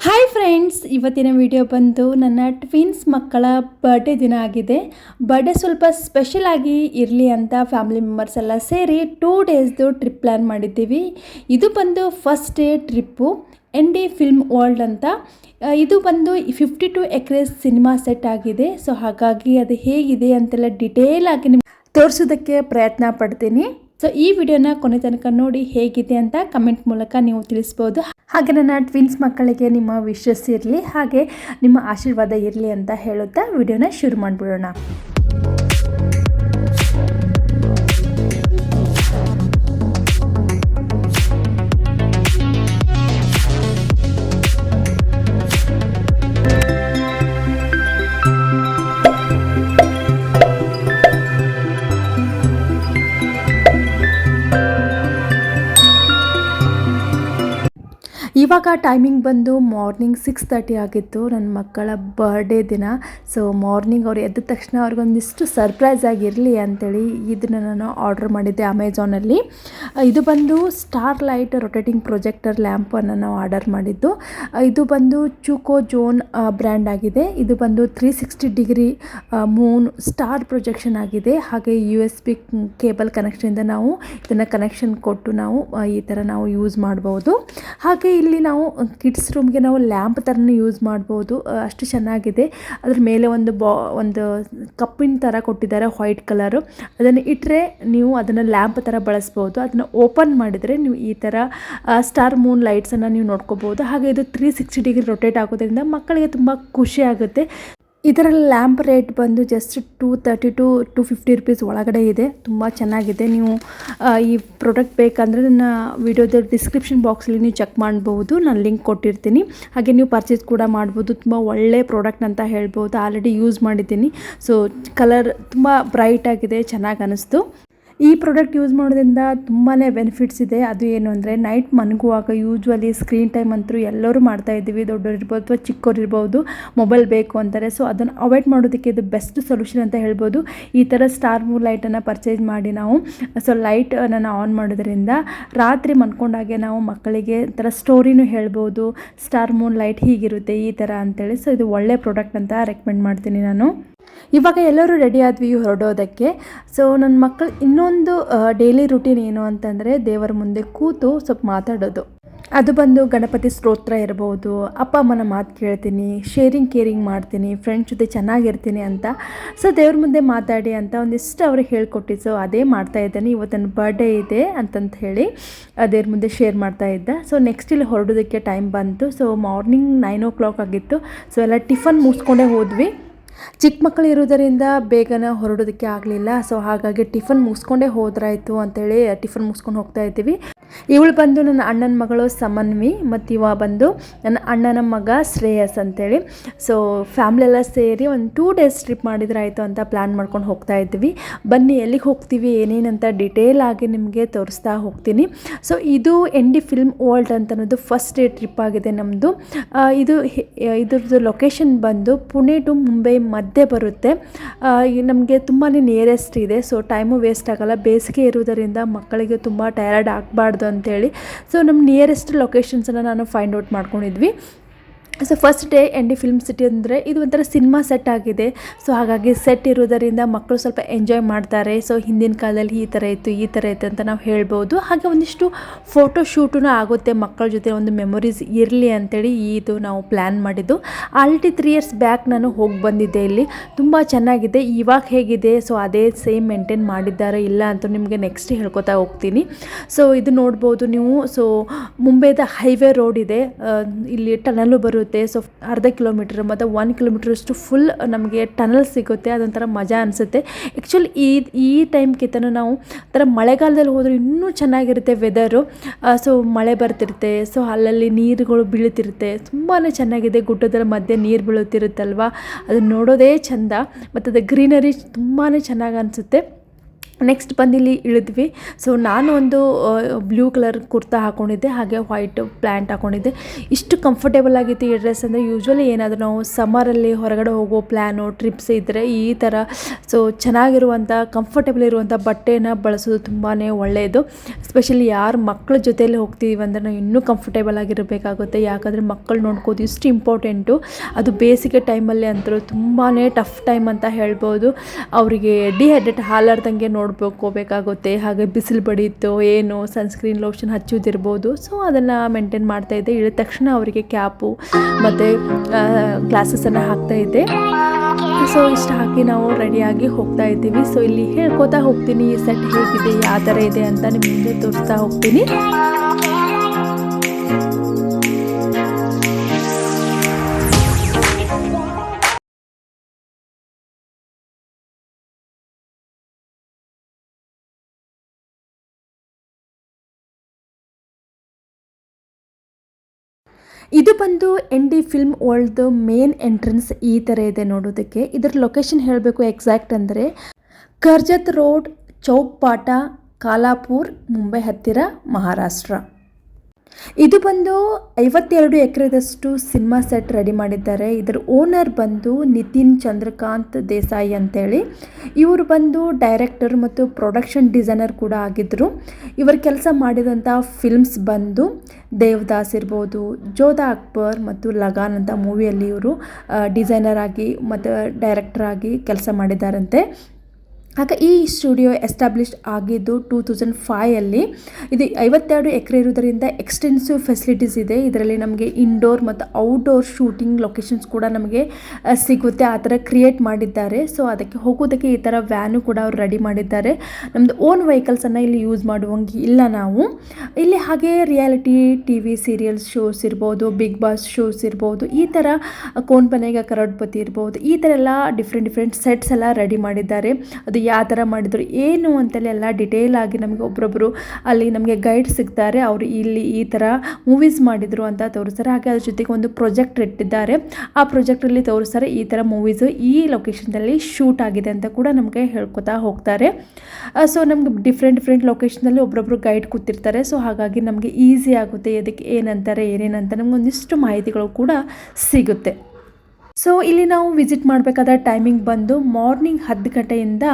Hi friends ಇವತ್ತಿನ video ಬಂದು ನನ್ನ ಟ್ವಿನ್ಸ್ ಮಕ್ಕಳ ಬರ್ಡೇ ದಿನ ಆಗಿದೆ. ಬರ್ಡೇ ಸ್ವಲ್ಪ ಸ್ಪೆಷಲ್ ಆಗಿ ಇರಲಿ ಅಂತ ಫ್ಯಾಮಿಲಿ ಮೆಂಬರ್ಸ್ ಎಲ್ಲ ಸೇರಿ ಟೂ ಡೇಸ್ದು ಟ್ರಿಪ್ ಪ್ಲ್ಯಾನ್ ಮಾಡಿದ್ದೀವಿ. ಇದು ಬಂದು first day trip N D film world ಅಂತ. ಇದು ಬಂದು fifty two acres cinema set ಆಗಿದೆ. ಸೊ ಹಾಗಾಗಿ ಅದು ಹೇಗಿದೆ ಅಂತೆಲ್ಲ ಡಿಟೇಲ್ ಆಗಿ ನಿಮ್ಗೆ ತೋರಿಸೋದಕ್ಕೆ ಪ್ರಯತ್ನ ಪಡ್ತೀನಿ. ಸೊ ಈ ವಿಡಿಯೋನ ಕೊನೆ ತನಕ ನೋಡಿ ಹೇಗಿದೆ ಅಂತ ಕಮೆಂಟ್ ಮೂಲಕ ನೀವು ತಿಳಿಸ್ಬೋದು. ಹಾಗೆ ನನ್ನ ಟ್ವಿನ್ಸ್ ಮಕ್ಕಳಿಗೆ ನಿಮ್ಮ ವಿಶಸ್ ಇರಲಿ, ಹಾಗೆ ನಿಮ್ಮ ಆಶೀರ್ವಾದ ಇರಲಿ ಅಂತ ಹೇಳುತ್ತಾ ವಿಡಿಯೋನ ಶುರು ಮಾಡಿಬಿಡೋಣ. ಇವಾಗ ಟೈಮಿಂಗ್ ಬಂದು ಮಾರ್ನಿಂಗ್ ಸಿಕ್ಸ್ ತರ್ಟಿ ಆಗಿತ್ತು. ನನ್ನ ಮಕ್ಕಳ ಬರ್ಡೇ ದಿನ. ಸೊ ಮಾರ್ನಿಂಗ್ ಅವ್ರು ಎದ್ದ ತಕ್ಷಣ ಅವ್ರಿಗೊಂದಿಷ್ಟು ಸರ್ಪ್ರೈಸ್ ಆಗಿರಲಿ ಅಂತೇಳಿ ಇದನ್ನು ನಾನು ಆರ್ಡರ್ ಮಾಡಿದ್ದೆ ಅಮೆಝಾನಲ್ಲಿ ಇದು ಬಂದು ಸ್ಟಾರ್ ಲೈಟ್ ರೊಟೇಟಿಂಗ್ ಪ್ರೊಜೆಕ್ಟರ್ ಲ್ಯಾಂಪನ್ನು ನಾವು ಆರ್ಡರ್ ಮಾಡಿದ್ದು. ಇದು ಬಂದು ಚೂಕೋ ಜೋನ್ ಬ್ರ್ಯಾಂಡ್ ಆಗಿದೆ. ಇದು ಬಂದು three sixty degree moon star projection ಆಗಿದೆ. ಹಾಗೆ ಯು ಎಸ್ ಬಿ ಕೇಬಲ್ ಕನೆಕ್ಷನಿಂದ ನಾವು ಇದನ್ನು ಕನೆಕ್ಷನ್ ಕೊಟ್ಟು ನಾವು ಈ ಥರ ನಾವು ಯೂಸ್ ಮಾಡ್ಬೋದು. ಹಾಗೆ ಇಲ್ಲಿ ನಾವು ಕಿಡ್ಸ್ ರೂಮ್ಗೆ ನಾವು ಲ್ಯಾಂಪ್ ಥರನೂ ಯೂಸ್ ಮಾಡ್ಬೋದು. ಅಷ್ಟು ಚೆನ್ನಾಗಿದೆ. ಅದ್ರ ಮೇಲೆ ಒಂದು ಬಾ, ಒಂದು ಕಪ್ಪಿನ ಥರ ಕೊಟ್ಟಿದ್ದಾರೆ ವೈಟ್ ಕಲರು ಅದನ್ನು ಇಟ್ಟರೆ ನೀವು ಅದನ್ನು ಲ್ಯಾಂಪ್ ಥರ ಬಳಸ್ಬೋದು. ಅದನ್ನು ಓಪನ್ ಮಾಡಿದರೆ ನೀವು ಈ ಥರ ಸ್ಟಾರ್ ಮೂನ್ ಲೈಟ್ಸನ್ನು ನೀವು ನೋಡ್ಕೋಬೋದು. ಹಾಗೆ ಇದು ತ್ರೀ ಸಿಕ್ಸ್ಟಿ ಡಿಗ್ರಿ ರೊಟೇಟ್ ಆಗೋದ್ರಿಂದ ಮಕ್ಕಳಿಗೆ ತುಂಬ ಖುಷಿ ಆಗುತ್ತೆ. ಇದರ ಲ್ಯಾಂಪ್ ರೇಟ್ ಬಂದು just two thirty to two fifty rupees ಒಳಗಡೆ ಇದೆ. ತುಂಬ ಚೆನ್ನಾಗಿದೆ. ನೀವು ಈ ಪ್ರಾಡಕ್ಟ್ ಬೇಕಂದರೆ ನನ್ನ ವಿಡಿಯೋದ ಡಿಸ್ಕ್ರಿಪ್ಷನ್ ಬಾಕ್ಸಲ್ಲಿ ನೀವು ಚೆಕ್ ಮಾಡ್ಬೋದು. ನಾನು ಲಿಂಕ್ ಕೊಟ್ಟಿರ್ತೀನಿ. ಹಾಗೆ ನೀವು ಪರ್ಚೇಸ್ ಕೂಡ ಮಾಡ್ಬೋದು. ತುಂಬ ಒಳ್ಳೆ ಪ್ರಾಡಕ್ಟ್ ಅಂತ ಹೇಳ್ಬೋದು. ಆಲ್ರೆಡಿ ಯೂಸ್ ಮಾಡಿದ್ದೀನಿ. ಸೊ ಕಲರ್ ತುಂಬ ಬ್ರೈಟ್ ಆಗಿದೆ. ಚೆನ್ನಾಗಿ ಅನ್ನಿಸ್ತು ಈ ಪ್ರಾಡಕ್ಟ್ ಯೂಸ್ ಮಾಡೋದ್ರಿಂದ ತುಂಬಾ ಬೆನಿಫಿಟ್ಸ್ ಇದೆ. ಅದು ಏನು ಅಂದರೆ ನೈಟ್ ಮನ್ಗುವಾಗ ಯೂಶ್ವಲಿ ಸ್ಕ್ರೀನ್ ಟೈಮ್ ಅಂತೂ ಎಲ್ಲರೂ ಮಾಡ್ತಾ ಇದ್ದೀವಿ. ದೊಡ್ಡವ್ರು ಇರ್ಬೋದು ಅಥವಾ ಚಿಕ್ಕವ್ರು ಮೊಬೈಲ್ ಬೇಕು ಅಂತಾರೆ. ಸೊ ಅದನ್ನು ಅವಾಯ್ಡ್ ಮಾಡೋದಕ್ಕೆ ಇದು ಬೆಸ್ಟ್ ಸೊಲ್ಯೂಷನ್ ಅಂತ ಹೇಳ್ಬೋದು. ಈ ಥರ ಸ್ಟಾರ್ ಮೂರ್ ಲೈಟನ್ನು ಪರ್ಚೇಸ್ ಮಾಡಿ ನಾವು. ಸೊ ಲೈಟ್ ನಾನು ಆನ್ ಮಾಡೋದ್ರಿಂದ ರಾತ್ರಿ ಮನ್ಕೊಂಡಾಗೆ ನಾವು ಮಕ್ಕಳಿಗೆ ಥರ ಸ್ಟೋರಿನೂ ಹೇಳ್ಬೋದು. ಸ್ಟಾರ್ ಮೂನ್ ಲೈಟ್ ಹೀಗಿರುತ್ತೆ ಈ ಥರ ಅಂತೇಳಿ. ಸೊ ಇದು ಒಳ್ಳೆ ಪ್ರಾಡಕ್ಟ್ ಅಂತ ರೆಕಮೆಂಡ್ ಮಾಡ್ತೀನಿ ನಾನು. ಇವಾಗ ಎಲ್ಲರೂ ರೆಡಿ ಆದ್ವಿ ಹೊರಡೋದಕ್ಕೆ. ಸೊ ನನ್ನ ಮಕ್ಕಳು ಇನ್ನೊಂದು ಡೈಲಿ ರುಟೀನ್ ಏನು ಅಂತಂದರೆ ದೇವರ ಮುಂದೆ ಕೂತು ಸ್ವಲ್ಪ ಮಾತಾಡೋದು. ಅದು ಬಂದು ಗಣಪತಿ ಸ್ತೋತ್ರ ಇರ್ಬೋದು, ಅಪ್ಪ ಅಮ್ಮನ ಮಾತು ಕೇಳ್ತೀನಿ ಶೇರಿಂಗ್ ಕೇರಿಂಗ್ ಮಾಡ್ತೀನಿ ಫ್ರೆಂಡ್ಸ್ ಜೊತೆ ಚೆನ್ನಾಗಿರ್ತೀನಿ ಅಂತ. ಸೊ ದೇವ್ರ ಮುಂದೆ ಮಾತಾಡಿ ಅಂತ ಒಂದಿಷ್ಟು ಅವ್ರಿಗೆ ಹೇಳ್ಕೊಟ್ಟಿ ಸೊ ಅದೇ ಮಾಡ್ತಾ ಇದ್ದಾನೆ. ಇವತ್ತನ್ನ ಬರ್ಡೇ ಇದೆ ಅಂತಂತ ಹೇಳಿ ದೇವ್ರ ಮುಂದೆ ಶೇರ್ ಮಾಡ್ತಾ ಇದ್ದ. ಸೊ ನೆಕ್ಸ್ಟ್ ಇಲ್ಲಿ ಹೊರಡೋದಕ್ಕೆ ಟೈಮ್ ಬಂತು. So morning nine o'clock ಆಗಿತ್ತು. ಸೊ ಎಲ್ಲ ಟಿಫನ್ ಮುಗಿಸ್ಕೊಂಡೇ ಹೋದ್ವಿ. ಚಿಕ್ಕ ಮಕ್ಕಳು ಇರೋದರಿಂದ ಬೇಗನೆ ಹೊರಡೋದಕ್ಕೆ ಆಗಲಿಲ್ಲ. ಸೊ ಹಾಗಾಗಿ ಟಿಫನ್ ಮುಗಿಸ್ಕೊಂಡೇ ಹೋದ್ರಾಯಿತು ಅಂತೇಳಿ ಟಿಫನ್ ಮುಗಿಸ್ಕೊಂಡು ಹೋಗ್ತಾ ಇದ್ದೀವಿ. ಇವಳು ಬಂದು ನನ್ನ ಅಣ್ಣನ ಮಗಳು ಸಮನ್ವಿ ಮತ್ತು ಇವ ಬಂದು ನನ್ನ ಅಣ್ಣನ ಮಗ ಶ್ರೇಯಸ್ ಅಂತೇಳಿ. ಸೊ ಫ್ಯಾಮ್ಲಿ ಎಲ್ಲ ಸೇರಿ ಒಂದು ಟೂ ಡೇಸ್ ಟ್ರಿಪ್ ಮಾಡಿದ್ರಾಯಿತು ಅಂತ ಪ್ಲ್ಯಾನ್ ಮಾಡ್ಕೊಂಡು ಹೋಗ್ತಾ ಇದ್ವಿ. ಬನ್ನಿ, ಎಲ್ಲಿಗೆ ಹೋಗ್ತೀವಿ, ಏನೇನಂತ ಡಿಟೇಲ್ ಆಗಿ ನಿಮಗೆ ತೋರಿಸ್ತಾ ಹೋಗ್ತೀನಿ. ಸೊ ಇದು ಎನ್ ಡಿ ಫಿಲ್ಮ್ ವರ್ಲ್ಡ್ ಅಂತ ಅನ್ನೋದು ಫಸ್ಟ್ ಡೇ ಟ್ರಿಪ್ ಆಗಿದೆ ನಮ್ಮದು ಇದು ಇದರದ್ದು ಲೊಕೇಶನ್ ಬಂದು ಪುಣೆ ಟು ಮುಂಬೈ ಮಧ್ಯೆ ಬರುತ್ತೆ. ನಮಗೆ ತುಂಬಾ ನಿಯರೆಸ್ಟ್ ಇದೆ. ಸೊ ಟೈಮು ವೇಸ್ಟ್ ಆಗಲ್ಲ. ಬೇಸಿಗೆ ಇರುವುದರಿಂದ ಮಕ್ಕಳಿಗೆ ತುಂಬ ಟಯರ್ಡ್ ಆಗಬಾರ್ದು. ಅಂತೇಳಿ ಸೊ ನಮ್ಮ ನಿಯರೆಸ್ಟ್ ಲೊಕೇಶನ್ಸನ್ನು ನಾನು ಫೈಂಡ್ ಔಟ್ ಮಾಡ್ಕೊಂಡಿದ್ವಿ. So first day N D film city ಅಂದರೆ ಇದು ಒಂಥರ ಸಿನಿಮಾ ಸೆಟ್ ಆಗಿದೆ. ಸೊ ಹಾಗಾಗಿ ಸೆಟ್ ಇರೋದರಿಂದ ಮಕ್ಕಳು ಸ್ವಲ್ಪ ಎಂಜಾಯ್ ಮಾಡ್ತಾರೆ. ಸೊ ಹಿಂದಿನ ಕಾಲದಲ್ಲಿ ಈ ಥರ ಇತ್ತು, ಈ ಥರ ಇತ್ತು ಅಂತ ನಾವು ಹೇಳ್ಬೋದು. ಹಾಗೆ ಒಂದಿಷ್ಟು ಫೋಟೋ ಶೂಟೂ ಆಗುತ್ತೆ ಮಕ್ಕಳ ಜೊತೆ, ಒಂದು ಮೆಮೊರೀಸ್ ಇರಲಿ ಅಂತೇಳಿ ಇದು ನಾವು ಪ್ಲ್ಯಾನ್ ಮಾಡಿದ್ದು. ಆಲ್ರೆಡಿ ತ್ರೀ ಇಯರ್ಸ್ ಬ್ಯಾಕ್ ನಾನು ಹೋಗಿ ಬಂದಿದ್ದೆ ಇಲ್ಲಿ. ತುಂಬ ಚೆನ್ನಾಗಿದೆ. ಇವಾಗ ಹೇಗಿದೆ? ಸೊ ಅದೇ ಸೇಮ್ ಮೇಂಟೈನ್ ಮಾಡಿದ್ದಾರೆ ಇಲ್ಲ ಅಂತ ನಿಮಗೆ ನೆಕ್ಸ್ಟ್ ಹೇಳ್ಕೊತಾ ಹೋಗ್ತೀನಿ. ಸೊ ಇದು ನೋಡ್ಬೋದು ನೀವು. ಸೊ ಮುಂಬೈದ ಹೈವೇ ರೋಡ್ ಇದೆ. ಇಲ್ಲಿ ಟನಲ್ಲು ಬರುತ್ತೆ ಸೊ ಅರ್ಧ ಕಿಲೋಮೀಟ್ರ್ ಮತ್ತು ಒನ್ ಕಿಲೋಮೀಟ್ರಷ್ಟು ಫುಲ್ ನಮಗೆ ಟನಲ್ ಸಿಗುತ್ತೆ. ಅದೊಂಥರ ಮಜಾ ಅನಿಸುತ್ತೆ. ಆ್ಯಕ್ಚುಲಿ ಈ ಈ ಟೈಮ್ಗಿಂತನೂ ನಾವು ಥರ ಮಳೆಗಾಲದಲ್ಲಿ ಹೋದರೆ ಇನ್ನೂ ಚೆನ್ನಾಗಿರುತ್ತೆ ವೆದರು ಸೊ ಮಳೆ ಬರ್ತಿರುತ್ತೆ. ಸೊ ಅಲ್ಲಲ್ಲಿ ನೀರುಗಳು ಬೀಳುತ್ತಿರುತ್ತೆ. ತುಂಬಾ ಚೆನ್ನಾಗಿದೆ. ಗುಡ್ಡದ ಮಧ್ಯೆ ನೀರು ಬೀಳುತ್ತಿರುತ್ತಲ್ವ? ಅದನ್ನ ನೋಡೋದೇ ಚಂದ. ಮತ್ತು ಅದು ಗ್ರೀನರಿ ತುಂಬಾ ಚೆನ್ನಾಗಿ ಅನಿಸುತ್ತೆ. ನೆಕ್ಸ್ಟ್ ಬಂದು ಇಲ್ಲಿ ಇಳಿದ್ವಿ. ಸೊ ನಾನು ಒಂದು ಬ್ಲೂ ಕಲರ್ ಕುರ್ತಾ ಹಾಕ್ಕೊಂಡಿದ್ದೆ ಹಾಗೆ ವೈಟ್ ಪ್ಲ್ಯಾಂಟ್ ಹಾಕ್ಕೊಂಡಿದ್ದೆ ಇಷ್ಟು ಕಂಫರ್ಟೇಬಲ್ ಆಗಿತ್ತು ಈ ಡ್ರೆಸ್ ಅಂದರೆ. ಯೂಶ್ವಲಿ ಏನಾದರೂ ನಾವು ಸಮ್ಮರಲ್ಲಿ ಹೊರಗಡೆ ಹೋಗೋ ಪ್ಲ್ಯಾನು ಟ್ರಿಪ್ಸ್ ಇದ್ದರೆ ಈ ಥರ ಸೊ ಚೆನ್ನಾಗಿರುವಂಥ ಕಂಫರ್ಟೇಬಲ್ ಇರುವಂಥ ಬಟ್ಟೆನ ಬಳಸೋದು ತುಂಬಾ ಒಳ್ಳೆಯದು ಸ್ಪೆಷಲಿ ಯಾರು ಮಕ್ಕಳ ಜೊತೆಯಲ್ಲಿ ಹೋಗ್ತೀವಿ ಅಂದರೆ ನಾವು ಇನ್ನೂ ಕಂಫರ್ಟೇಬಲ್ ಆಗಿರಬೇಕಾಗುತ್ತೆ. ಯಾಕಂದರೆ ಮಕ್ಕಳು ನೋಡ್ಕೋದು ಇಷ್ಟು ಇಂಪಾರ್ಟೆಂಟು ಅದು ಬೇಸಿಗೆ ಟೈಮಲ್ಲಿ ಅಂತೂ ತುಂಬಾ ಟಫ್ ಟೈಮ್ ಅಂತ ಹೇಳ್ಬೋದು. ಅವರಿಗೆ ಡಿಹೈಡ್ರೇಟ್ ಹಾಲಾರ್ದಂಗೆ ನೋಡ್ಬೇಕೋಬೇಕಾಗುತ್ತೆ ಹಾಗೆ ಬಿಸಿಲು ಬಡೀತು ಏನು ಸನ್ಸ್ಕ್ರೀನ್ ಲೋಷನ್ ಹಚ್ಚೋದಿರ್ಬೋದು. ಸೊ ಅದನ್ನು ಮೇಂಟೈನ್ ಮಾಡ್ತಾ ಇದ್ದೆ. ಇಳಿದ ತಕ್ಷಣ ಅವರಿಗೆ ಕ್ಯಾಪು ಮತ್ತು ಗ್ಲಾಸಸನ್ನು ಹಾಕ್ತಾ ಇದ್ದೆ. ಸೊ ಇಷ್ಟು ಹಾಕಿ ನಾವು ರೆಡಿಯಾಗಿ ಹೋಗ್ತಾ ಇದ್ದೀವಿ. ಸೊ ಇಲ್ಲಿ ಹೇಳ್ಕೊತಾ ಹೋಗ್ತೀನಿ, ಈ ಸೆಟ್ ಹೇಗಿದೆ, ಯಾವ ಥರ ಇದೆ ಅಂತ ನಿಮಗೆ ತೋರಿಸ್ತಾ ಹೋಗ್ತೀನಿ. ಇದು ಬಂದು N D film world main entrance ಈ ಥರ ಇದೆ ನೋಡೋದಕ್ಕೆ. ಇದರ ಲೊಕೇಶನ್ ಹೇಳಬೇಕು ಎಕ್ಸಾಕ್ಟ್ ಅಂದರೆ ಕರ್ಜತ್ ರೋಡ್ ಚೌಕ್ಪಾಟ ಕಾಲಾಪುರ್ ಮುಂಬೈ ಹತ್ತಿರ ಮಹಾರಾಷ್ಟ್ರ. ಇದು ಬಂದು ಐವತ್ತೆರಡು ಎಕರೆದಷ್ಟು ಸಿನಿಮಾ ಸೆಟ್ ರೆಡಿ ಮಾಡಿದ್ದಾರೆ. ಇದರ ಓನರ್ ಬಂದು ನಿತಿನ್ ಚಂದ್ರಕಾಂತ್ ದೇಸಾಯಿ ಅಂತೇಳಿ. ಇವರು ಬಂದು ಡೈರೆಕ್ಟರ್ ಮತ್ತು ಪ್ರೊಡಕ್ಷನ್ ಡಿಸೈನರ್ ಕೂಡ ಆಗಿದ್ದರು ಇವರು ಕೆಲಸ ಮಾಡಿದಂಥ ಫಿಲ್ಮ್ಸ್ ಬಂದು ದೇವದಾಸ್ ಇರ್ಬೋದು, ಜೋಧಾ ಅಕ್ಬರ್ ಮತ್ತು ಲಗಾನ್ ಅಂತ ಮೂವಿಯಲ್ಲಿ ಇವರು ಡಿಸೈನರ್ ಆಗಿ ಮತ್ತು ಡೈರೆಕ್ಟರ್ ಆಗಿ ಕೆಲಸ ಮಾಡಿದ್ದಾರಂತೆ. ಆಗ ಈ ಸ್ಟುಡಿಯೋ ಎಸ್ಟಾಬ್ಲಿಷ್ ಆಗಿದ್ದು ಟೂ ತೌಸಂಡ್ ಫೈಯಲ್ಲಿ ಇದು ಐವತ್ತೆರಡು ಎಕರೆ ಇರೋದರಿಂದ ಎಕ್ಸ್ಟೆನ್ಸಿವ್ ಫೆಸಿಲಿಟೀಸ್ ಇದೆ. ಇದರಲ್ಲಿ ನಮಗೆ ಇಂಡೋರ್ ಮತ್ತು ಔಟ್ಡೋರ್ ಶೂಟಿಂಗ್ ಲೊಕೇಶನ್ಸ್ ಕೂಡ ನಮಗೆ ಸಿಗುತ್ತೆ. ಆ ಥರ ಕ್ರಿಯೇಟ್ ಮಾಡಿದ್ದಾರೆ. ಸೊ ಅದಕ್ಕೆ ಹೋಗೋದಕ್ಕೆ ಈ ಥರ ವ್ಯಾನು ಕೂಡ ಅವ್ರು ರೆಡಿ ಮಾಡಿದ್ದಾರೆ. ನಮ್ಮದು ಓನ್ ವೆಹಿಕಲ್ಸನ್ನು ಇಲ್ಲಿ ಯೂಸ್ ಮಾಡುವಂಗೆ ಇಲ್ಲ ನಾವು. ಇಲ್ಲಿ ಹಾಗೆ reality T V serials shows ಇರ್ಬೋದು ಬಿಗ್ ಬಾಸ್ ಶೋಸ್ ಇರ್ಬೋದು, ಈ ಥರ ಕೋನ್ ಬನೆಗ ಕರೋಡ್ಪತಿ ಇರ್ಬೋದು, ಈ ಥರ ಎಲ್ಲ ಡಿಫ್ರೆಂಟ್ ಡಿಫ್ರೆಂಟ್ ಸೆಟ್ಸ್ ಎಲ್ಲ ರೆಡಿ ಮಾಡಿದ್ದಾರೆ. ಅದು ಯಾವ ಥರ ಮಾಡಿದ್ರು, ಏನು ಅಂತೇಳಿ ಎಲ್ಲ ಡಿಟೇಲ್ ಆಗಿ ನಮಗೆ ಒಬ್ಬರೊಬ್ಬರು ಅಲ್ಲಿ ನಮಗೆ ಗೈಡ್ ಸಿಗ್ತಾರೆ. ಅವರು ಇಲ್ಲಿ ಈ ಥರ ಮೂವೀಸ್ ಮಾಡಿದರು ಅಂತ ತೋರಿಸ್ತಾರೆ. ಹಾಗೆ ಅದ್ರ ಜೊತೆಗೆ ಒಂದು ಪ್ರೊಜೆಕ್ಟ್ ಇಟ್ಟಿದ್ದಾರೆ. ಆ ಪ್ರೊಜೆಕ್ಟಲ್ಲಿ ತೋರಿಸ್ತಾರೆ ಈ ಥರ ಮೂವೀಸು ಈ ಲೊಕೇಶನ್ದಲ್ಲಿ ಶೂಟ್ ಆಗಿದೆ ಅಂತ ಕೂಡ ನಮಗೆ ಹೇಳ್ಕೊತಾ ಹೋಗ್ತಾರೆ. ಸೊ ನಮ್ಗೆ ಡಿಫ್ರೆಂಟ್ ಡಿಫ್ರೆಂಟ್ ಲೊಕೇಶನಲ್ಲಿ ಒಬ್ಬರೊಬ್ಬರು ಗೈಡ್ ಕೂತಿರ್ತಾರೆ. ಸೊ ಹಾಗಾಗಿ ನಮಗೆ ಈಸಿ ಆಗುತ್ತೆ. ಅದಕ್ಕೆ ಏನಂತಾರೆ, ಏನೇನಂತ ನಮ್ಗೆ ಒಂದಿಷ್ಟು ಮಾಹಿತಿಗಳು ಕೂಡ ಸಿಗುತ್ತೆ. ಸೊ ಇಲ್ಲಿ ನಾವು ವಿಸಿಟ್ ಮಾಡಬೇಕಾದ ಟೈಮಿಂಗ್ ಬಂದು ಮಾರ್ನಿಂಗ್ ಹತ್ತು ಗಂಟೆಯಿಂದ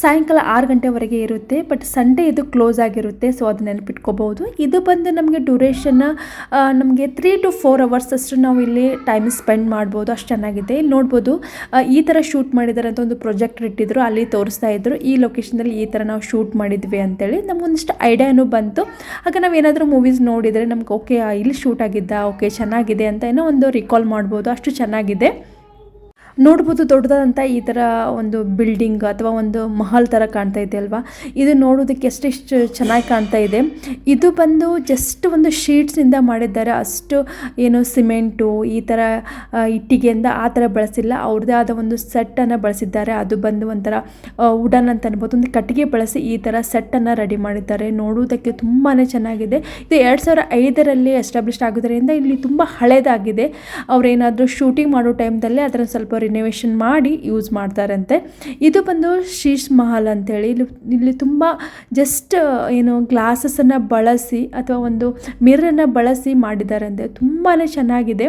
ಸಾಯಂಕಾಲ ಆರು ಗಂಟೆವರೆಗೆ ಇರುತ್ತೆ. ಬಟ್ ಸಂಡೇ ಇದು ಕ್ಲೋಸ್ ಆಗಿರುತ್ತೆ. ಸೊ ಅದು ನೆನಪಿಟ್ಕೋಬಹುದು. ಇದು ಬಂದು ನಮಗೆ ಡ್ಯೂರೇಷನ್ ನಮಗೆ ತ್ರೀ ಟು ಫೋರ್ ಅವರ್ಸ್ ಅಷ್ಟು ನಾವು ಇಲ್ಲಿ ಟೈಮ್ ಸ್ಪೆಂಡ್ ಮಾಡ್ಬೋದು. ಅಷ್ಟು ಚೆನ್ನಾಗಿದೆ. ಇಲ್ಲಿ ನೋಡ್ಬೋದು ಈ ಥರ ಶೂಟ್ ಮಾಡಿದ್ದಾರೆ ಅಂತ ಒಂದು ಪ್ರೊಜೆಕ್ಟ್ ಇಟ್ಟಿದ್ರು. ಅಲ್ಲಿ ತೋರಿಸ್ತಾ ಇದ್ರು, ಈ ಲೊಕೇಶನಲ್ಲಿ ಈ ಥರ ನಾವು ಶೂಟ್ ಮಾಡಿದ್ವಿ ಅಂತೇಳಿ ನಮಗೊಂದಿಷ್ಟು ಐಡಿಯಾನು ಬಂತು. ಆಗ ನಾವು ಏನಾದರೂ ಮೂವೀಸ್ ನೋಡಿದರೆ ನಮ್ಗೆ ಓಕೆ ಇಲ್ಲಿ ಶೂಟ್ ಆಗಿದ್ದ? ಓಕೆ ಚೆನ್ನಾಗಿದೆ ಅಂತ ಏನೋ ಒಂದು ರಿಕಾಲ್ ಮಾಡ್ಬೋದು. ಅಷ್ಟು ಚೆನ್ನಾಗಿದೆ. ನೋಡ್ಬೋದು ದೊಡ್ಡದಾದಂಥ ಈ ಥರ ಒಂದು ಬಿಲ್ಡಿಂಗ್ ಅಥವಾ ಒಂದು ಮಹಲ್ ಥರ ಕಾಣ್ತಾ ಇದೆ ಅಲ್ವಾ? ಇದು ನೋಡೋದಕ್ಕೆ ಎಷ್ಟೆಷ್ಟು ಚೆನ್ನಾಗಿ ಕಾಣ್ತಾ ಇದೆ. ಇದು ಬಂದು ಜಸ್ಟ್ ಒಂದು ಶೀಟ್ಸಿಂದ ಮಾಡಿದ್ದಾರೆ. ಅಷ್ಟು ಏನು ಸಿಮೆಂಟು ಈ ಥರ ಇಟ್ಟಿಗೆಯಿಂದ ಆ ಥರ ಬಳಸಿಲ್ಲ. ಅವ್ರದ್ದೇ ಆದ ಒಂದು ಸೆಟ್ಟನ್ನು ಬಳಸಿದ್ದಾರೆ. ಅದು ಬಂದು ಒಂಥರ ವುಡನ್ ಅಂತ ಅನ್ಬೋದು. ಒಂದು ಕಟ್ಟಿಗೆ ಬಳಸಿ ಈ ಥರ ಸೆಟ್ಟನ್ನು ರೆಡಿ ಮಾಡಿದ್ದಾರೆ. ನೋಡುವುದಕ್ಕೆ ತುಂಬಾ ಚೆನ್ನಾಗಿದೆ. ಇದು ಎರಡು ಸಾವಿರ ಐದರಲ್ಲಿ ಎಸ್ಟಾಬ್ಲಿಷ್ ಆಗೋದ್ರಿಂದ ಇಲ್ಲಿ ತುಂಬ ಹಳೇದಾಗಿದೆ. ಅವರೇನಾದರೂ ಶೂಟಿಂಗ್ ಮಾಡೋ ಟೈಮ್ದಲ್ಲಿ ಅದನ್ನು ಸ್ವಲ್ಪ ರಿನೋವೇಷನ್ ಮಾಡಿ ಯೂಸ್ ಮಾಡ್ತಾರಂತೆ. ಇದು ಬಂದು ಶೀಶ್ ಮಹಲ್ ಅಂತೇಳಿ. ಇಲ್ಲಿ ಇಲ್ಲಿ ತುಂಬ ಜಸ್ಟ್ ಏನು ಗ್ಲಾಸಸನ್ನು ಬಳಸಿ ಅಥವಾ ಒಂದು ಮಿರರನ್ನು ಬಳಸಿ ಮಾಡಿದ್ದಾರಂತೆ ತುಂಬಾ ಚೆನ್ನಾಗಿದೆ.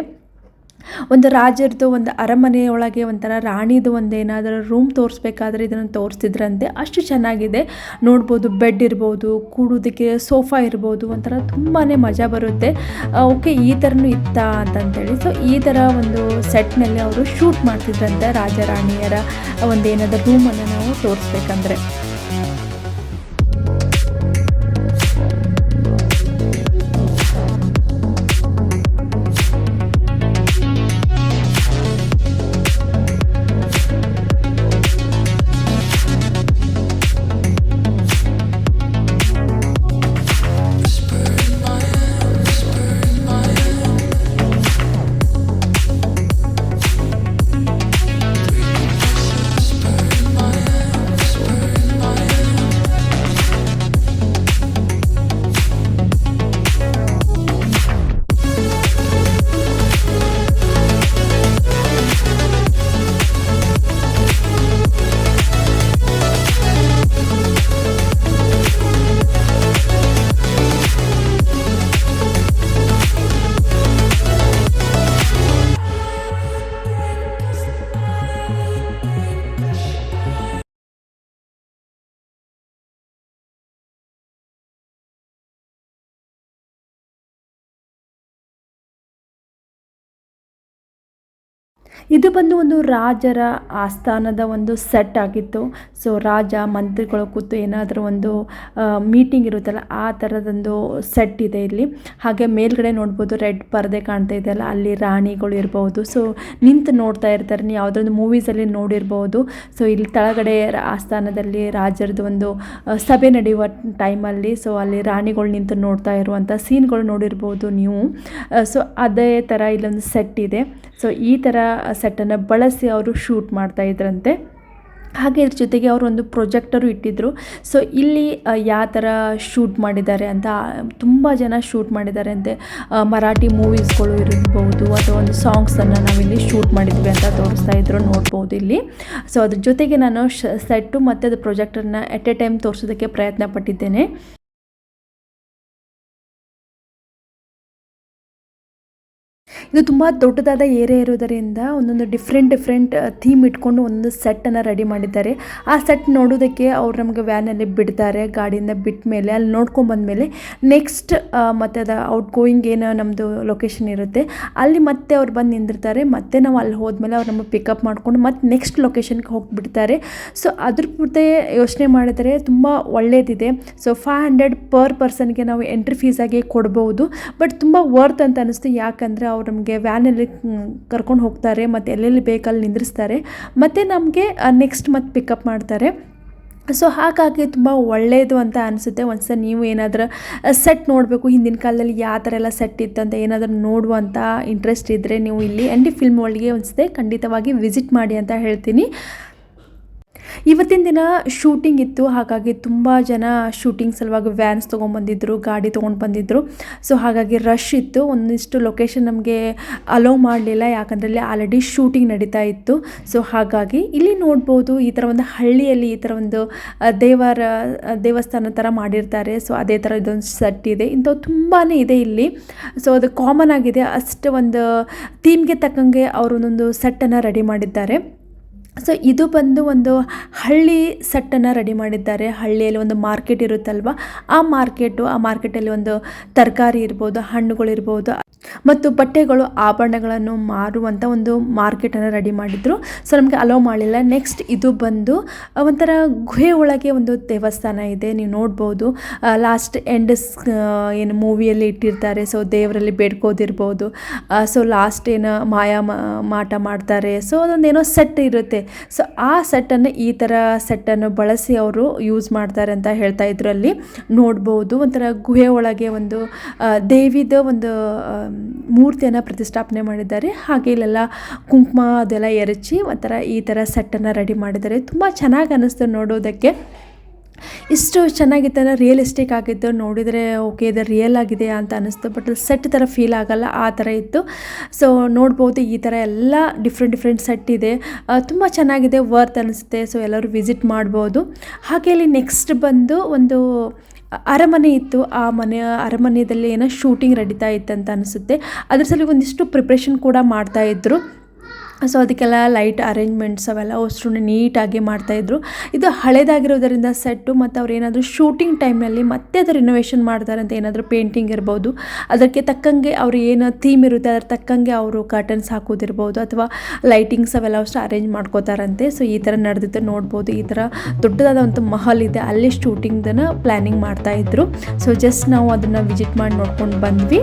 ಒಂದು ರಾಜರದು ಒಂದು ಅರಮನೆಯೊಳಗೆ ಒಂಥರ ರಾಣಿದು ಒಂದು ಏನಾದರೂ ರೂಮ್ ತೋರಿಸ್ಬೇಕಾದ್ರೆ ಇದನ್ನು ತೋರಿಸ್ತಿದ್ರಂತೆ. ಅಷ್ಟು ಚೆನ್ನಾಗಿದೆ. ನೋಡ್ಬೋದು ಬೆಡ್ ಇರ್ಬೋದು, ಕೂಡೋದಕ್ಕೆ ಸೋಫಾ ಇರ್ಬೋದು, ಒಂಥರ ತುಂಬಾ ಮಜಾ ಬರುತ್ತೆ. ಓಕೆ ಈ ಥರನೂ ಇತ್ತ ಅಂತಂತೇಳಿ. ಸೊ ಈ ಥರ ಒಂದು ಸೆಟ್ನಲ್ಲಿ ಅವರು ಶೂಟ್ ಮಾಡ್ತಿದ್ರಂತೆ ರಾಜ ರಾಣಿಯರ ಒಂದು ಏನಾದರೂ ರೂಮನ್ನು ನಾವು ತೋರಿಸ್ಬೇಕಂದ್ರೆ. ಇದು ಬಂದು ಒಂದು ರಾಜರ ಆಸ್ಥಾನದ ಒಂದು ಸೆಟ್ ಆಗಿತ್ತು. ಸೊ ರಾಜ ಮಂತ್ರಿಗಳು ಕೂತು ಏನಾದರೂ ಒಂದು ಮೀಟಿಂಗ್ ಇರುತ್ತಲ್ಲ, ಆ ಥರದೊಂದು ಸೆಟ್ ಇದೆ ಇಲ್ಲಿ. ಹಾಗೆ ಮೇಲ್ಗಡೆ ನೋಡ್ಬೋದು ರೆಡ್ ಪರದೆ ಕಾಣ್ತಾ ಇದೆಯಲ್ಲ ಅಲ್ಲಿ ರಾಣಿಗಳು ಇರ್ಬೋದು. ಸೊ ನಿಂತು ನೋಡ್ತಾ ಇರ್ತಾರೆ. ನೀವು ಯಾವುದೊಂದು ಮೂವೀಸಲ್ಲಿ ನೋಡಿರ್ಬೋದು. ಸೊ ಇಲ್ಲಿ ತಳಗಡೆ ಆಸ್ಥಾನದಲ್ಲಿ ರಾಜರದ್ದು ಒಂದು ಸಭೆ ನಡೆಯುವ ಟೈಮಲ್ಲಿ ಸೊ ಅಲ್ಲಿ ರಾಣಿಗಳು ನಿಂತು ನೋಡ್ತಾ ಇರುವಂಥ ಸೀನ್ಗಳು ನೋಡಿರ್ಬೋದು ನೀವು. ಸೊ ಅದೇ ಥರ ಇಲ್ಲೊಂದು ಸೆಟ್ ಇದೆ. ಸೊ ಈ ಥರ ಸೆಟ್ಟನ್ನು ಬಳಸಿ ಅವರು ಶೂಟ್ ಮಾಡ್ತಾ ಇದ್ರಂತೆ. ಹಾಗೆ ಇದ್ರ ಜೊತೆಗೆ ಅವರು ಒಂದು ಪ್ರೊಜೆಕ್ಟರು ಇಟ್ಟಿದ್ದರು ಸೊ ಇಲ್ಲಿ ಯಾವ ಥರ ಶೂಟ್ ಮಾಡಿದ್ದಾರೆ ಅಂತ, ತುಂಬ ಜನ ಶೂಟ್ ಮಾಡಿದ್ದಾರೆ ಅಂತೆ. ಮರಾಠಿ ಮೂವೀಸ್ಗಳು ಇರ್ಬೋದು ಅಥವಾ ಒಂದು ಸಾಂಗ್ಸನ್ನು ನಾವಿಲ್ಲಿ ಶೂಟ್ ಮಾಡಿದ್ವಿ ಅಂತ ತೋರಿಸ್ತಾ ಇದ್ರು ನೋಡ್ಬೋದು ಇಲ್ಲಿ. ಸೊ ಅದ್ರ ಜೊತೆಗೆ ನಾನು ಸೆಟ್ಟು ಮತ್ತು ಅದು ಪ್ರೊಜೆಕ್ಟರ್ನ ಎಟ್ ಎ ಟೈಮ್ ತೋರಿಸೋದಕ್ಕೆ ಪ್ರಯತ್ನ ಪಟ್ಟಿದ್ದೇನೆ. ಇದು ತುಂಬ ದೊಡ್ಡದಾದ ಏರಿಯಾ ಇರೋದರಿಂದ ಒಂದೊಂದು ಡಿಫ್ರೆಂಟ್ ಡಿಫ್ರೆಂಟ್ ಥೀಮ್ ಇಟ್ಕೊಂಡು ಒಂದು ಸೆಟ್ಟನ್ನು ರೆಡಿ ಮಾಡಿದ್ದಾರೆ. ಆ ಸೆಟ್ ನೋಡೋದಕ್ಕೆ ಅವ್ರು ನಮಗೆ ವ್ಯಾನಲ್ಲಿ ಬಿಡ್ತಾರೆ, ಗಾಡಿಯಿಂದ ಬಿಟ್ಟ ಮೇಲೆ ಅಲ್ಲಿ ನೋಡ್ಕೊಂಡು ಬಂದಮೇಲೆ ನೆಕ್ಸ್ಟ್ ಮತ್ತು ಅದು ಔಟ್ ಗೋಯಿಂಗ್ ಏನು ನಮ್ಮದು ಲೊಕೇಶನ್ ಇರುತ್ತೆ. ಅಲ್ಲಿ ಮತ್ತೆ ಅವ್ರು ಬಂದು ನಿಂದಿರ್ತಾರೆ, ಮತ್ತೆ ನಾವು ಅಲ್ಲಿ ಹೋದ್ಮೇಲೆ ಅವ್ರು ನಮಗೆ ಪಿಕಪ್ ಮಾಡಿಕೊಂಡು ಮತ್ತೆ ನೆಕ್ಸ್ಟ್ ಲೊಕೇಶನ್ಗೆ ಹೋಗಿಬಿಡ್ತಾರೆ. ಸೊ ಅದ್ರ ಜೊತೆ ಯೋಚನೆ ಮಾಡಿದರೆ ತುಂಬ ಒಳ್ಳೆಯದಿದೆ ಸೊ ಫೈವ್ ಹಂಡ್ರೆಡ್ ಪರ್ ಪರ್ಸನ್ಗೆ ನಾವು ಎಂಟ್ರಿ ಫೀಸಾಗಿ ಕೊಡ್ಬೋದು. ಬಟ್ ತುಂಬ ವರ್ತ್ ಅಂತ ಅನ್ನಿಸ್ತು ಯಾಕಂದರೆ ಅವ್ರು ನಮಗೆ ವ್ಯಾನಲ್ಲಿ ಕರ್ಕೊಂಡು ಹೋಗ್ತಾರೆ, ಮತ್ತು ಎಲ್ಲೆಲ್ಲಿ ಬೇಕಲ್ಲಿ ನಿಂದ್ರಿಸ್ತಾರೆ. ಮತ್ತು ನಮಗೆ ನೆಕ್ಸ್ಟ್ ಮತ್ತೆ ಪಿಕಪ್ ಮಾಡ್ತಾರೆ. ಸೊ ಹಾಗಾಗಿ ತುಂಬ ಒಳ್ಳೆಯದು ಅಂತ ಅನಿಸುತ್ತೆ. ಒಂದ್ಸಲ ನೀವು ಏನಾದರೂ ಸೆಟ್ ನೋಡಬೇಕು. ಹಿಂದಿನ ಕಾಲದಲ್ಲಿ ಯಾವ ಥರ ಎಲ್ಲ ಸೆಟ್ ಇತ್ತಂತ ಏನಾದರೂ ನೋಡುವಂಥ ಇಂಟ್ರೆಸ್ಟ್ ಇದ್ದರೆ ನೀವು ಇಲ್ಲಿ ಎಂಡಿ ಫಿಲ್ಮ್ ಒಳಗೆ ಒಂದ್ಸತಿ ಖಂಡಿತವಾಗಿ ವಿಸಿಟ್ ಮಾಡಿ ಅಂತ ಹೇಳ್ತೀನಿ. ಇವತ್ತಿನ ದಿನ ಶೂಟಿಂಗ್ ಇತ್ತು, ಹಾಗಾಗಿ ತುಂಬ ಜನ ಶೂಟಿಂಗ್ ಸಲುವಾಗಿ ವ್ಯಾನ್ಸ್ ತೊಗೊಂಬಂದಿದ್ರು ಗಾಡಿ ತೊಗೊಂಡು ಬಂದಿದ್ದರು ಸೊ ಹಾಗಾಗಿ ರಶ್ ಇತ್ತು. ಒಂದಿಷ್ಟು ಲೊಕೇಶನ್ ನಮಗೆ ಅಲೋ ಮಾಡಲಿಲ್ಲ ಯಾಕಂದರೆ ಇಲ್ಲಿ ಆಲ್ರೆಡಿ ಶೂಟಿಂಗ್ ನಡೀತಾ ಇತ್ತು. ಸೊ ಹಾಗಾಗಿ ಇಲ್ಲಿ ನೋಡ್ಬೋದು, ಈ ಥರ ಒಂದು ಹಳ್ಳಿಯಲ್ಲಿ ಈ ಥರ ಒಂದು ದೇವರ ದೇವಸ್ಥಾನ ಥರ ಮಾಡಿರ್ತಾರೆ. ಸೊ ಅದೇ ಥರ ಇದೊಂದು ಸೆಟ್ ಇದೆ. ಇಂಥವು ತುಂಬಾ ಇದೆ ಇಲ್ಲಿ. ಸೊ ಅದು ಕಾಮನ್ ಆಗಿದೆ. ಅಷ್ಟು ಒಂದು ಥೀಮ್ಗೆ ತಕ್ಕಂಗೆ ಅವರು ಒಂದೊಂದು ಸೆಟ್ಟನ್ನು ರೆಡಿ ಮಾಡಿದ್ದಾರೆ. ಸೊ ಇದು ಬಂದು ಒಂದು ಹಳ್ಳಿ ಸೆಟ್ಟನ್ನು ರೆಡಿ ಮಾಡಿದ್ದಾರೆ. ಹಳ್ಳಿಯಲ್ಲಿ ಒಂದು ಮಾರ್ಕೆಟ್ ಇರುತ್ತಲ್ವ? ಆ ಮಾರ್ಕೆಟು ಆ ಮಾರ್ಕೆಟಲ್ಲಿ ಒಂದು ತರಕಾರಿ ಇರ್ಬೋದು ಹಣ್ಣುಗಳಿರ್ಬೋದು ಮತ್ತು ಬಟ್ಟೆಗಳು, ಆಭರಣಗಳನ್ನು ಮಾರುವಂಥ ಒಂದು ಮಾರ್ಕೆಟನ್ನು ರೆಡಿ ಮಾಡಿದರು. ಸೊ ನಮಗೆ ಅಲೋ ಮಾಡಲಿಲ್ಲ. ನೆಕ್ಸ್ಟ್ ಇದು ಬಂದು ಒಂಥರ ಗುಹೆ ಒಳಗೆ ಒಂದು ದೇವಸ್ಥಾನ ಇದೆ. ನೀವು ನೋಡ್ಬೋದು. ಲಾಸ್ಟ್ ಎಂಡ್ ಏನು ಮೂವಿಯಲ್ಲಿ ಇಟ್ಟಿರ್ತಾರೆ. ಸೊ ದೇವರಲ್ಲಿ ಬೇಡ್ಕೋದಿರ್ಬೋದು. ಸೊ ಲಾಸ್ಟ್ ಏನು ಮಾಯಾ, ಮಾಟ ಮಾಡ್ತಾರೆ. ಸೊ ಅದೊಂದೇನೋ ಸೆಟ್ ಇರುತ್ತೆ. ಸೊ ಆ ಸೆಟ್ಟನ್ನು ಈ ಥರ ಸೆಟ್ಟನ್ನು ಬಳಸಿ ಅವರು ಯೂಸ್ ಮಾಡ್ತಾರೆ ಅಂತ ಹೇಳ್ತಾ ಇದ್ರು ಅಲ್ಲಿ. ನೋಡ್ಬೋದು, ಒಂಥರ ಗುಹೆ ಒಳಗೆ ಒಂದು ದೇವಿದ ಒಂದು ಮೂರ್ತಿಯನ್ನು ಪ್ರತಿಷ್ಠಾಪನೆ ಮಾಡಿದ್ದಾರೆ. ಹಾಗೆ ಇಲ್ಲೆಲ್ಲ ಕುಂಕುಮ ಅದೆಲ್ಲ ಎರಚಿ ಒಂಥರ ಈ ಥರ ಸೆಟ್ಟನ್ನು ರೆಡಿ ಮಾಡಿದ್ದಾರೆ. ತುಂಬ ಚೆನ್ನಾಗಿ ಅನ್ನಿಸ್ತು ನೋಡೋದಕ್ಕೆ. ಇಷ್ಟು ಚೆನ್ನಾಗಿತ್ತಂದ್ರೆ ರಿಯಲಿಸ್ಟಿಕ್ ಆಗಿದ್ದು ನೋಡಿದರೆ ಓಕೆ ಇದು ರಿಯಲ್ ಆಗಿದೆ ಅಂತ ಅನ್ನಿಸ್ತು. ಬಟ್ ಸೆಟ್ ಥರ ಫೀಲ್ ಆಗಲ್ಲ, ಆ ಥರ ಇತ್ತು. ಸೊ ನೋಡ್ಬೋದು ಈ ಥರ ಎಲ್ಲ ಡಿಫ್ರೆಂಟ್ ಡಿಫ್ರೆಂಟ್ ಸೆಟ್ ಇದೆ. ತುಂಬ ಚೆನ್ನಾಗಿದೆ ವರ್ತ್ ಅನಿಸುತ್ತೆ ಸೊ ಎಲ್ಲರೂ ವಿಸಿಟ್ ಮಾಡ್ಬೋದು. ಹಾಗೆ ಇಲ್ಲಿ ನೆಕ್ಸ್ಟ್ ಬಂದು ಒಂದು ಅರಮನೆ ಇತ್ತು. ಆ ಮನೆ ಅರಮನೆಯಲ್ಲಿ ಏನೋ ಶೂಟಿಂಗ್ ನಡೀತಾ ಅಂತ ಅನಿಸುತ್ತೆ ಅದ್ರ ಸಲ ಒಂದಿಷ್ಟು ಪ್ರಿಪ್ರೇಷನ್ ಕೂಡ ಮಾಡ್ತಾ ಇದ್ರು. ಸೊ ಅದಕ್ಕೆಲ್ಲ ಲೈಟ್ ಅರೇಂಜ್ಮೆಂಟ್ಸ್ ಅವೆಲ್ಲ ಅಷ್ಟು ನೀಟಾಗಿ ಮಾಡ್ತಾಯಿದ್ರು ಇದು ಹಳೇದಾಗಿರೋದರಿಂದ ಸೆಟ್ಟು ಮತ್ತು ಅವ್ರು ಏನಾದರೂ ಶೂಟಿಂಗ್ ಟೈಮ್ನಲ್ಲಿ ಮತ್ತೆ ಅದು ರಿನೋವೇಷನ್ ಮಾಡ್ತಾರೆ ಅಂತ ಏನಾದರೂ ಪೇಂಟಿಂಗ್ ಇರ್ಬೋದು. ಅದಕ್ಕೆ ತಕ್ಕಂಗೆ ಅವ್ರು ಏನು ಥೀಮ್ ಇರುತ್ತೆ ಅದ್ರ ತಕ್ಕಂಗೆ ಅವರು ಕರ್ಟನ್ಸ್ ಹಾಕೋದಿರ್ಬೋದು ಅಥವಾ ಲೈಟಿಂಗ್ಸ್ ಅವೆಲ್ಲ ಅಷ್ಟು ಅರೇಂಜ್ ಮಾಡ್ಕೋತಾರಂತೆ. ಸೊ ಈ ಥರ ನಡೆದಿತ್ತು ನೋಡ್ಬೋದು. ಈ ಥರ ದೊಡ್ಡದಾದ ಒಂದು ಮಹಲ್ ಇದೆ. ಅಲ್ಲಿ ಶೂಟಿಂಗ್ದನ್ನು ಪ್ಲ್ಯಾನಿಂಗ್ ಮಾಡ್ತಾಯಿದ್ರು ಸೊ ಜಸ್ಟ್ ನಾವು ಅದನ್ನು ವಿಸಿಟ್ ಮಾಡಿ ನೋಡ್ಕೊಂಡು ಬಂದ್ವಿ.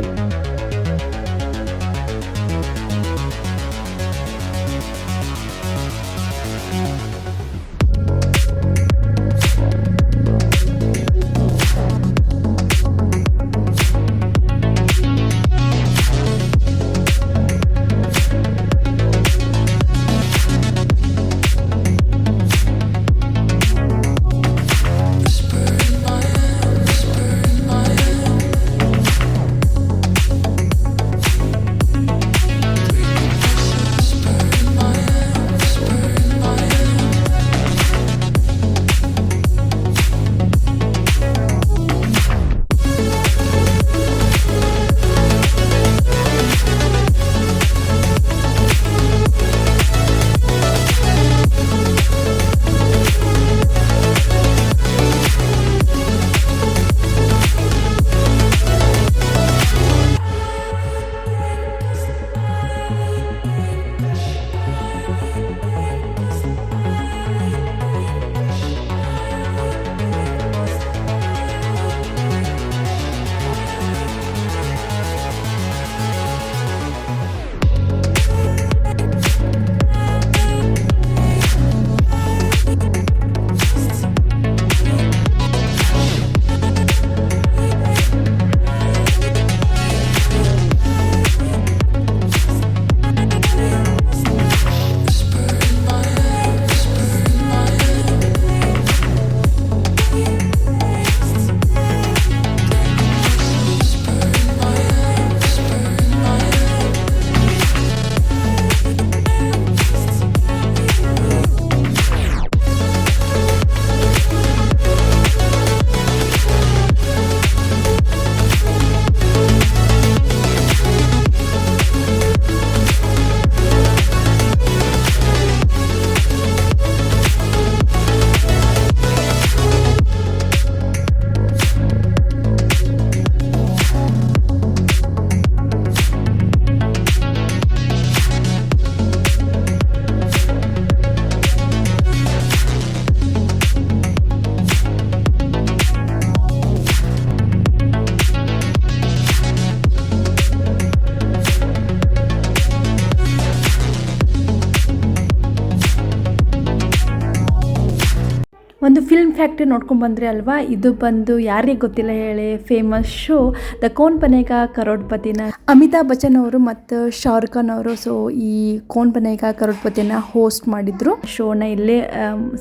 ಫಿಲ್ಮ್ ಫ್ಯಾಕ್ಟ್ರಿ ನೋಡ್ಕೊಂಡು ಬಂದ್ರೆ ಅಲ್ವಾ? ಇದು ಬಂದು ಯಾರಿಗೆ ಗೊತ್ತಿಲ್ಲ ಹೇಳಿ famous show the Kaun Banega ಕರೋಡ್ಪತಿನ Amitabh Bachchan ಅವರು ಮತ್ತು ಶಾರುಖ್ ಖಾನ್ ಅವರು. ಸೊ ಈ ಕೋನ್ ಬನೇಗಾ ಕರೋಡ್ಪತಿನ ಹೋಸ್ಟ್ ಮಾಡಿದ್ರು. ಶೋನ ಇಲ್ಲೇ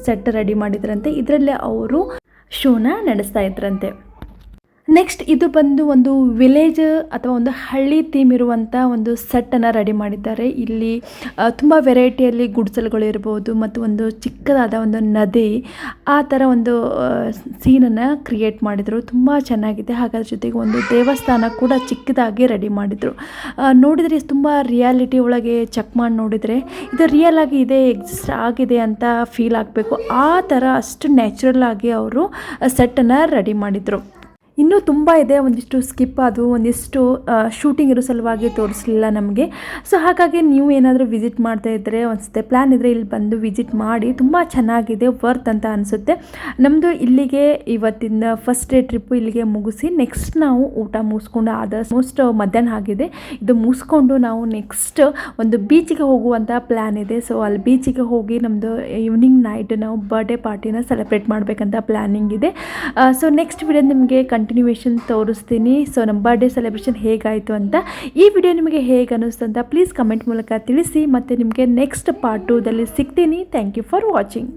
ಸೆಟ್ ರೆಡಿ ಮಾಡಿದ್ರಂತೆ. ಇದರಲ್ಲೇ ಅವರು ಶೋನ ನಡೆಸ್ತಾ ಇದ್ರಂತೆ. ನೆಕ್ಸ್ಟ್ ಇದು ಬಂದು ಒಂದು ವಿಲೇಜ್ ಅಥವಾ ಒಂದು ಹಳ್ಳಿ ಥೀಮ್ ಇರುವಂಥ ಒಂದು ಸೆಟ್ಟನ್ನು ರೆಡಿ ಮಾಡಿದ್ದಾರೆ. ಇಲ್ಲಿ ತುಂಬ ವೆರೈಟಿಯಲ್ಲಿ ಗುಡ್ಸಲ್ಗಳು ಇರ್ಬೋದು ಮತ್ತು ಒಂದು ಚಿಕ್ಕದಾದ ಒಂದು ನದಿ ಆ ಥರ ಒಂದು ಸೀನನ್ನು ಕ್ರಿಯೇಟ್ ಮಾಡಿದರು. ತುಂಬ ಚೆನ್ನಾಗಿದೆ. ಹಾಗಾದ್ರ ಜೊತೆಗೆ ಒಂದು ದೇವಸ್ಥಾನ ಕೂಡ ಚಿಕ್ಕದಾಗಿ ರೆಡಿ ಮಾಡಿದರು. ನೋಡಿದರೆ ತುಂಬ ರಿಯಾಲಿಟಿ ಒಳಗೆ ಚೆಕ್ ಮಾಡಿ ನೋಡಿದರೆ ಇದು ರಿಯಲ್ ಆಗಿ ಇದೆ ಎಕ್ಸಿಸ್ಟ್ ಆಗಿದೆ ಅಂತ ಫೀಲ್ ಆಗಬೇಕು. ಆ ಥರ ಅಷ್ಟು ನ್ಯಾಚುರಲ್ ಆಗಿ ಅವರು ಸೆಟ್ಟನ್ನು ರೆಡಿ ಮಾಡಿದರು. ಇನ್ನೂ ತುಂಬ ಇದೆ, ಒಂದಿಷ್ಟು ಸ್ಕಿಪ್ ಅದು ಒಂದಿಷ್ಟು ಶೂಟಿಂಗ್ ಇರೋ ಸಲುವಾಗಿ ತೋರಿಸಲಿಲ್ಲ ನಮಗೆ. ಸೊ ಹಾಗಾಗಿ ನೀವು ಏನಾದರೂ ವಿಸಿಟ್ ಮಾಡ್ತಾ ಇದ್ದರೆ ಅನಿಸುತ್ತೆ ಪ್ಲ್ಯಾನ್ ಇದ್ದರೆ ಇಲ್ಲಿ ಬಂದು ವಿಸಿಟ್ ಮಾಡಿ, ತುಂಬ ಚೆನ್ನಾಗಿದೆ ವರ್ತ್ ಅಂತ ಅನಿಸುತ್ತೆ. ನಮ್ಮದು ಇಲ್ಲಿಗೆ ಇವತ್ತಿನ ಫಸ್ಟ್ ಡೇ ಟ್ರಿಪ್ಪು ಇಲ್ಲಿಗೆ ಮುಗಿಸಿ ನೆಕ್ಸ್ಟ್ ನಾವು ಊಟ ಮುಗಿಸ್ಕೊಂಡು ಆದಷ್ಟು ಮಧ್ಯಾಹ್ನ ಆಗಿದೆ. ಇದು ಮುಗಿಸ್ಕೊಂಡು ನಾವು ನೆಕ್ಸ್ಟ್ ಒಂದು ಬೀಚಿಗೆ ಹೋಗುವಂಥ ಪ್ಲ್ಯಾನ್ ಇದೆ. ಸೊ ಅಲ್ಲಿ ಬೀಚಿಗೆ ಹೋಗಿ ನಮ್ಮದು ಈವ್ನಿಂಗ್ ನೈಟ್ ನಾವು ಬರ್ಡೇ ಪಾರ್ಟಿನ ಸೆಲೆಬ್ರೇಟ್ ಮಾಡಬೇಕಂತ ಪ್ಲ್ಯಾನಿಂಗ್ ಇದೆ. ಸೊ ನೆಕ್ಸ್ಟ್ ವಿಡಿಯೋ ನಿಮಗೆ ಕಂಟಿನ್ಯೂವೇಷನ್ ತೋರಿಸ್ತೀನಿ. ಸೊ ನಮ್ಮ ಬರ್ಡೇ ಸೆಲೆಬ್ರೇಷನ್ ಹೇಗಾಯಿತು ಅಂತ ಈ ವಿಡಿಯೋ ನಿಮಗೆ ಹೇಗೆ ಅನ್ನಿಸ್ತು ಅಂತ ಪ್ಲೀಸ್ ಕಮೆಂಟ್ ಮೂಲಕ ತಿಳಿಸಿ. ಮತ್ತು ನಿಮಗೆ ನೆಕ್ಸ್ಟ್ ಪಾರ್ಟ್ ಟೂದಲ್ಲಿ ಸಿಗ್ತೀನಿ. Thank you for watching